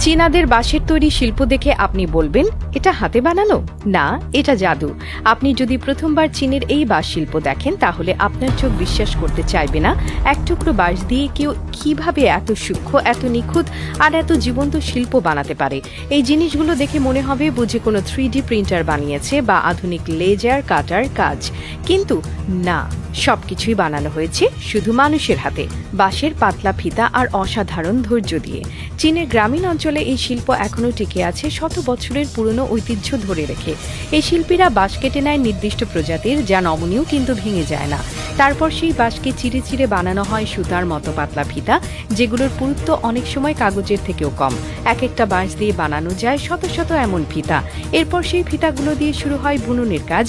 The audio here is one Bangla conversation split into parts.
চীনাদের বাঁশের তৈরি শিল্প দেখে আপনি বলবেন, এটা হাতে বানানো? না, এটা জাদু। আপনি যদি প্রথমবার চীনের এই বাঁশ শিল্প দেখেন, তাহলে আপনার চোখ বিশ্বাস করতে চাইবে না। এক টুকরো বাঁশ দিয়ে কেউ কীভাবে এত সূক্ষ্ম, এত নিখুঁত আর এত জীবন্ত শিল্প বানাতে পারে? এই জিনিসগুলো দেখে মনে হবে বুঝে কোনো থ্রি প্রিন্টার বানিয়েছে বা আধুনিক লেজার কাটার কাজ। কিন্তু না। সবকিছুই বানানো হয়েছে শুধু মানুষের হাতে। বাঁশের পাতলা ফিতা আর অসাধারণ ধৈর্য দিয়ে। চীনের গ্রামীণ অঞ্চলে এই শিল্প এখনও টিকে আছে শত বছরের পুরনো ঐতিহ্য ধরে রেখে। এই শিল্পীরা বাঁশ কেটে নেয় নির্দিষ্ট প্রজাতির, যা নমনীয় কিন্তু ভেঙে যায় না। তারপর সেই বাঁশকে চিরে চিরে বানানো হয় সুতার মতো পাতলা ফিতা, যেগুলোর পুরুত্ব অনেক সময় কাগজের থেকেও কম। এক একটা বাঁশ দিয়ে বানানো যায় শত শত এমন ফিতা। এরপর সেই ফিতাগুলো দিয়ে শুরু হয় বুননের কাজ।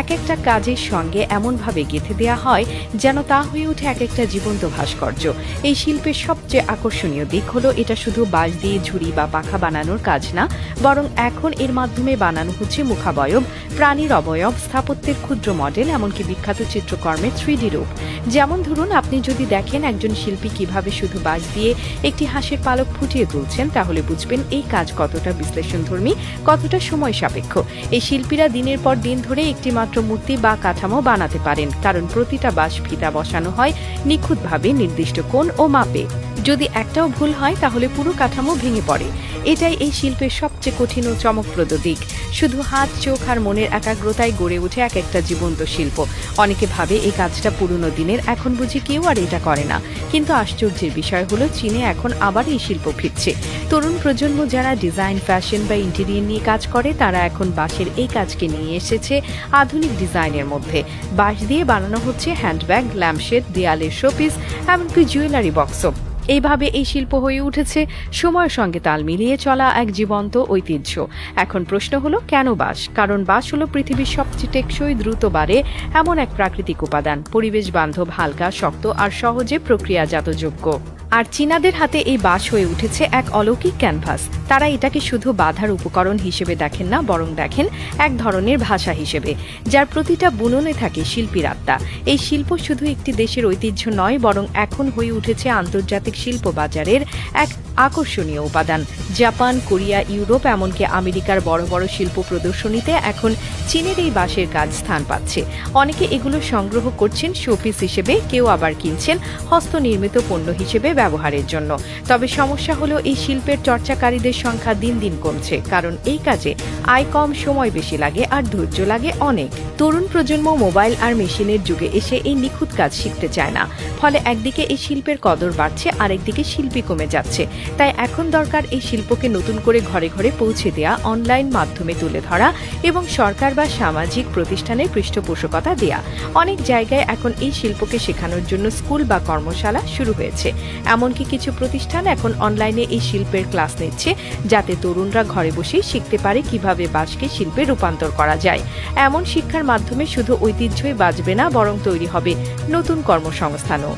এক একটা কাজের সঙ্গে এমনভাবে গেঁথে দেওয়া হয় যেন তা হয়ে ওঠে এক একটা জীবন্ত ভাস্কর্য। এই শিল্পের সবচেয়ে আকর্ষণীয় দিক হলো এটা শুধু বাঁশ দিয়ে ঝুড়ি বা পাখা বানানোর কাজ না, বরং এখন এর মাধ্যমে বানানো হচ্ছে মুখাবয়ব, প্রাণীর অবয়ব, স্থাপত্যের ক্ষুদ্র মডেল, এমনকি বিখ্যাত চিত্রকর্মের থ্রি রূপ। যেমন ধরুন, আপনি যদি দেখেন একজন শিল্পী কীভাবে শুধু বাঁশ দিয়ে একটি হাঁসের পালক ফুটিয়ে তুলছেন, তাহলে বুঝবেন এই কাজ কতটা বিশ্লেষণধর্মী, কতটা সময় সাপেক্ষ। এই শিল্পীরা দিনের পর দিন ধরে একটি মাত্র মূর্তি বা কাঠামো বানাতে পারেন, কারণ প্রতিটা বাঁশ ফিতা বসানো হয় নিখুঁতভাবে নির্দিষ্ট কোণ ও মাপে। যদি একটাও ভুল হয়, তাহলে পুরো কাঠামো ভেঙে পড়ে। এটাই এই শিল্পের সবচেয়ে কঠিন ও চমকপ্রদ দিক। শুধু হাত, চোখ আর মনের একাগ্রতায় গড়ে ওঠে এক একটা জীবন্ত শিল্প। অনেকে ভাবে এই কাজটা পুরনো দিনের, এখন বুঝি কেউ আর এটা করে না। কিন্তু আশ্চর্যের বিষয় হলো, চীনে এখন আবার এই শিল্প ফিরছে। তরুণ প্রজন্ম যারা ডিজাইন, ফ্যাশন বা ইন্টেরিয়ার নিয়ে কাজ করে, তারা এখন বাঁশের এই কাজকে নিয়ে এসেছে আধুনিক ডিজাইনের মধ্যে। বাঁশ দিয়ে বানানো হচ্ছে হ্যান্ডব্যাগ, ল্যাম্পশেড, দেয়ালের শোপিস, এমনকি জুয়েলারি বক্সও। এইভাবে এই শিল্প হয়ে উঠেছে। সময়ের সঙ্গে তাল মিলিয়ে চলা এক জীবন্ত ঐতিহ্য। এখন প্রশ্ন হলো, কেন বাস কারণ বাস হলো পৃথিবীর সবচেয়ে টেকসই দ্রুত বাড়ে এমন এক প্রাকৃতিক উপাদান। পরিবেশ বান্ধব হালকা, শক্ত আর সহজে প্রক্রিয়াজাতযোগ্য। আর চীনাদের হাতে এই বাঁশ হয়ে উঠেছে এক অলৌকিক ক্যানভাস। তারা এটাকে শুধু বাধার উপকরণ হিসেবে দেখেন না, বরং দেখেন এক ধরনের ভাষা হিসেবে, যার প্রতিটা বুননে থাকে শিল্পীর আত্মা। এই শিল্প শুধু একটি দেশের ঐতিহ্য নয়, বরং এখন হয়ে উঠেছে আন্তর্জাতিক শিল্প বাজারের এক আকর্ষণীয় উপাদান। জাপান, কোরিয়া, ইউরোপ, এমনকি আমেরিকার বড় বড় শিল্প প্রদর্শনীতে এখন চীনের এই বাঁশের কাজ স্থান পাচ্ছে। অনেকে এগুলো সংগ্রহ করছেন শোপিস হিসেবে, কেউ আবার কিনছেন হস্তনির্মিত পণ্য হিসেবে ব্যবহারের জন্য। তবে সমস্যা হলো এই শিল্পের চর্চাকারীদের সংখ্যা দিন দিন কমছে, কারণ এই কাজে আয় কম, সময় বেশি লাগে আর ধৈর্য লাগে অনেক। তরুণ প্রজন্ম মোবাইল আর মেশিনের যুগে এসে এই নিখুঁত কাজ শিখতে চায় না। ফলে একদিকে এই শিল্পের কদর বাড়ছে, আরেকদিকে শিল্পী কমে যাচ্ছে। তাই এখন দরকার এই শিল্পকে নতুন করে ঘরে ঘরে পৌঁছে দেয়া, অনলাইন মাধ্যমে তুলে ধরা এবং সরকার বা সামাজিক প্রতিষ্ঠানের পৃষ্ঠপোষকতা দেয়া। অনেক জায়গায় এখন এই শিল্পকে শেখানোর জন্য স্কুল বা কর্মশালা শুরু হয়েছে। এমনকি কিছু প্রতিষ্ঠান এখন অনলাইনে এই শিল্পের ক্লাস নিচ্ছে, যাতে তরুণরা ঘরে বসেই শিখতে পারে কীভাবে বাঁশকে শিল্পে রূপান্তর করা যায়। এমন শিক্ষার মাধ্যমে শুধু ঐতিহ্যই বাঁচবে না, বরং তৈরি হবে নতুন কর্মসংস্থানও।